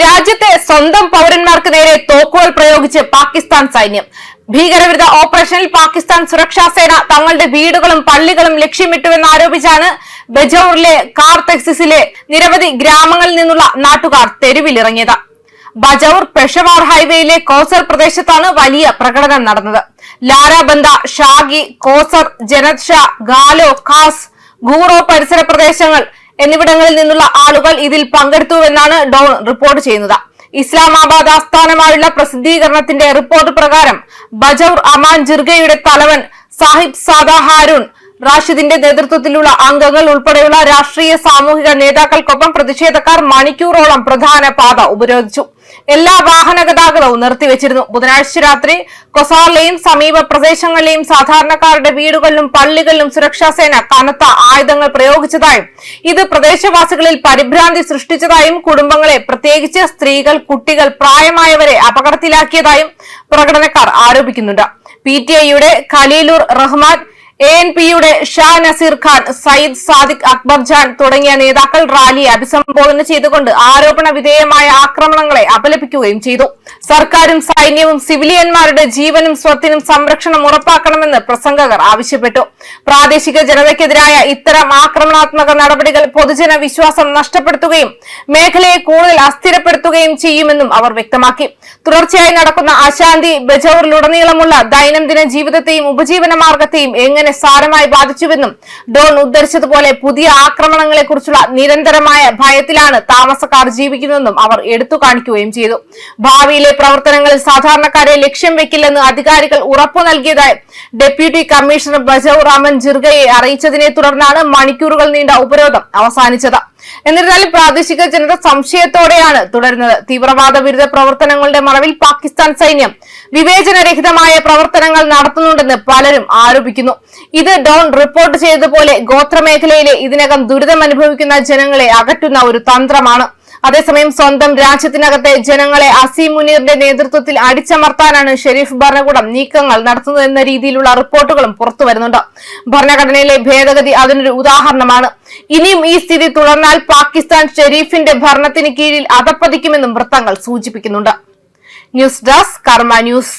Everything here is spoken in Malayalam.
രാജ്യത്തെ സ്വന്തം പൗരന്മാർക്ക് നേരെ തോക്കുകൾ പ്രയോഗിച്ച് പാകിസ്ഥാൻ സൈന്യം. ഭീകരവിരുദ്ധ ഓപ്പറേഷനിൽ പാകിസ്ഥാൻ സുരക്ഷാ സേന തങ്ങളുടെ വീടുകളും പള്ളികളും ലക്ഷ്യമിട്ടുവെന്ന് ആരോപിച്ചാണ് ബജൌറിലെ കാർ തെക്സിസിലെ നിരവധി ഗ്രാമങ്ങളിൽ നിന്നുള്ള നാട്ടുകാർ തെരുവിലിറങ്ങിയത്. ബജൌർ പെഷവാർ ഹൈവേയിലെ കോസർ പ്രദേശത്താണ് വലിയ പ്രകടനം നടന്നത്. ലാരാബന്ദ ഷാഗി കോസർ ജനത് ഷാ ഗാലോ ഖാസ് ഗൂറോ പരിസര പ്രദേശങ്ങൾ എന്നിവിടങ്ങളിൽ നിന്നുള്ള ആളുകൾ ഇതിൽ പങ്കെടുത്തുവെന്നാണ് ഡോൺ റിപ്പോർട്ട് ചെയ്യുന്നത്. ഇസ്ലാമാബാദ് ആസ്ഥാനമായുള്ള പ്രസിദ്ധീകരണത്തിന്റെ റിപ്പോർട്ട് പ്രകാരം ബജൗർ അമാൻ ജിർഗയുടെ തലവൻ സാഹിബ് സാദാ ഹാരൂൺ റാഷിദിന്റെ നേതൃത്വത്തിലുള്ള അംഗങ്ങൾ ഉൾപ്പെടെയുള്ള രാഷ്ട്രീയ സാമൂഹിക നേതാക്കൾക്കൊപ്പം പ്രതിഷേധക്കാർ മണിക്കൂറോളം പ്രധാന പാത ഉപരോധിച്ചു. എല്ലാ വാഹന ഗതാഗതവും നിർത്തിവെച്ചിരുന്നു ബുധനാഴ്ച രാത്രി കൊസാറിലെയും സമീപ പ്രദേശങ്ങളിലെയും സാധാരണക്കാരുടെ വീടുകളിലും പള്ളികളിലും സുരക്ഷാ സേന കനത്ത ആയുധങ്ങൾ പ്രയോഗിച്ചതായും ഇത് പ്രദേശവാസികളിൽ പരിഭ്രാന്തി സൃഷ്ടിച്ചതായും കുടുംബങ്ങളെ പ്രത്യേകിച്ച് സ്ത്രീകൾ കുട്ടികൾ പ്രായമായവരെ അപകടത്തിലാക്കിയതായും പ്രകടനക്കാർ ആരോപിക്കുന്നുണ്ട്. പി ടി ഐയുടെ ഖലീലൂർ റഹ്മാൻ എ എൻ പിയുടെ ഷാ നസീർ ഖാൻ സയ്യിദ് സാദിഖ് അക്ബർ ജാൻ തുടങ്ങിയ നേതാക്കൾ റാലിയെ അഭിസംബോധന ചെയ്തുകൊണ്ട് ആരോപണ വിധേയമായ ആക്രമണങ്ങളെ അപലപിക്കുകയും ചെയ്തു. സർക്കാരും സൈന്യവും സിവിലിയന്മാരുടെ ജീവനും സ്വത്തിനും സംരക്ഷണം ഉറപ്പാക്കണമെന്ന് പ്രസംഗകർ ആവശ്യപ്പെട്ടു. പ്രാദേശിക ജനതയ്ക്കെതിരായ ഇത്തരം ആക്രമണാത്മക നടപടികൾ പൊതുജന വിശ്വാസം നഷ്ടപ്പെടുത്തുകയും മേഖലയെ കൂടുതൽ അസ്ഥിരപ്പെടുത്തുകയും ചെയ്യുമെന്നും അവർ വ്യക്തമാക്കി. തുടർച്ചയായി നടക്കുന്ന അശാന്തി ബജൌറിലുടനീളമുള്ള ദൈനംദിന ജീവിതത്തെയും ഉപജീവന മാർഗത്തെയും എങ്ങനെ സാരമായി ബാധിച്ചുവെന്നും ഡോൺ ഉദ്ധരിച്ചതുപോലെ പുതിയ ആക്രമണങ്ങളെക്കുറിച്ചുള്ള നിരന്തരമായ ഭയത്തിലാണ് താമസക്കാർ ജീവിക്കുന്നതെന്നും അവർ എടുത്തു കാണിക്കുകയും ചെയ്തു ഭാവിയിലെ പ്രവർത്തനങ്ങളിൽ സാധാരണക്കാരെ ലക്ഷ്യം വെക്കില്ലെന്ന് അധികാരികൾ ഉറപ്പു നൽകിയതായി ഡെപ്യൂട്ടി കമ്മീഷണർ ബജവ് റാമൻ ജിർഗയെ അറിയിച്ചതിനെ തുടർന്നാണ് മണിക്കൂറുകൾ നീണ്ട ഉപരോധം അവസാനിച്ചത്. എന്നിരുന്നാലും പ്രാദേശിക ജനത സംശയത്തോടെയാണ് തുടരുന്നത്. തീവ്രവാദ വിരുദ്ധ പ്രവർത്തനങ്ങളുടെ മറവിൽ പാകിസ്ഥാൻ സൈന്യം വിവേചനരഹിതമായ പ്രവർത്തനങ്ങൾ നടത്തുന്നുണ്ടെന്ന് പലരും ആരോപിക്കുന്നു. ഇത് ഡോൺ റിപ്പോർട്ട് ചെയ്തതുപോലെ ഗോത്രമേഖലയിലെ ഇതിനകം ദുരിതം അനുഭവിക്കുന്ന ജനങ്ങളെ അകറ്റുന്ന ഒരു തന്ത്രമാണ്. അതേസമയം സ്വന്തം രാജ്യത്തിനകത്തെ ജനങ്ങളെ അസീം മുനീറിന്റെ നേതൃത്വത്തിൽ അടിച്ചമർത്താനാണ് ഷെരീഫ് ഭരണകൂടം നീക്കങ്ങൾ നടത്തുന്നതെന്ന രീതിയിലുള്ള റിപ്പോർട്ടുകളും പുറത്തു വരുന്നുണ്ട്. ഭരണഘടനയിലെ ഭേദഗതി അതിനൊരു ഉദാഹരണമാണ്. ഇനിയും ഈ സ്ഥിതി തുടർന്നാൽ പാകിസ്ഥാൻ ഷെരീഫിന്റെ ഭരണത്തിന് കീഴിൽ അതപ്പതിക്കുമെന്നും വൃത്തങ്ങൾ സൂചിപ്പിക്കുന്നുണ്ട്. News desk Karma news.